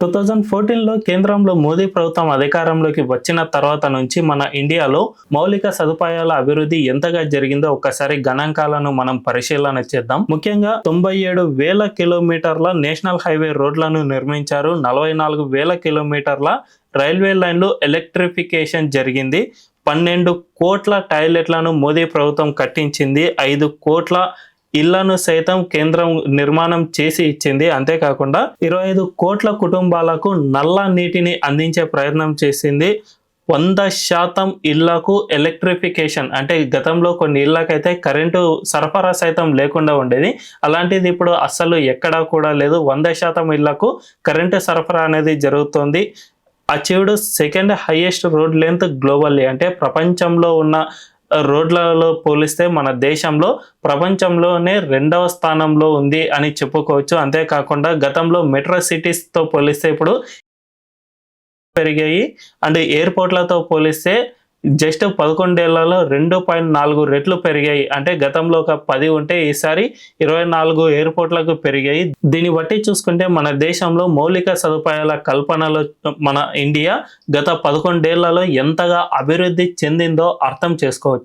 Two thousand ఫోర్టీన్లో కేంద్రంలో మోదీ ప్రభుత్వం అధికారంలోకి వచ్చిన తర్వాత నుంచి మన ఇండియాలో మౌలిక సదుపాయాల అభివృద్ధి ఎంతగా జరిగిందో ఒక్కసారి గణాంకాలను మనం పరిశీలన చేద్దాం. ముఖ్యంగా తొంభై ఏడు వేల కిలోమీటర్ల నేషనల్ హైవే రోడ్లను నిర్మించారు. నలభై నాలుగు వేల కిలోమీటర్ల రైల్వే లైన్లు ఎలక్ట్రిఫికేషన్ జరిగింది. పన్నెండు కోట్ల టాయిలెట్లను మోదీ ప్రభుత్వం కట్టించింది. ఐదు కోట్ల ఇళ్ళను సైతం కేంద్రం నిర్మాణం చేసి ఇచ్చింది. అంతేకాకుండా ఇరవై ఐదు కోట్ల కుటుంబాలకు నల్ల నీటిని అందించే ప్రయత్నం చేసింది. వంద శాతం ఇళ్ళకు ఎలక్ట్రిఫికేషన్ అంటే గతంలో కొన్ని ఇళ్ళకైతే కరెంటు సరఫరా సైతం లేకుండా ఉండేది. అలాంటిది ఇప్పుడు అస్సలు ఎక్కడా కూడా లేదు. వంద శాతం ఇళ్ళకు కరెంటు సరఫరా అనేది జరుగుతోంది. Achieved second highest road length globally అంటే ప్రపంచంలో ఉన్న రోడ్లలో పోలిస్తే మన దేశంలో ప్రపంచంలోనే రెండవ స్థానంలో ఉంది అని చెప్పుకోవచ్చు. అంతేకాకుండా గతంలో మెట్రో సిటీస్తో పోలిస్తే ఇప్పుడు పెరిగాయి. అండ్ ఎయిర్పోర్ట్లతో పోలిస్తే జస్ట్ పదకొండేళ్ళలో రెండు పాయింట్ నాలుగు రెట్లు పెరిగాయి. అంటే గతంలో ఒక పది ఉంటే ఈసారి ఇరవై నాలుగు ఎయిర్పోర్ట్లకు పెరిగాయి. దీన్ని బట్టి చూసుకుంటే మన దేశంలో మౌలిక సదుపాయాల కల్పనలో మన ఇండియా గత పదకొండేళ్ళలో ఎంతగా అభివృద్ధి చెందిందో అర్థం చేసుకోవచ్చు.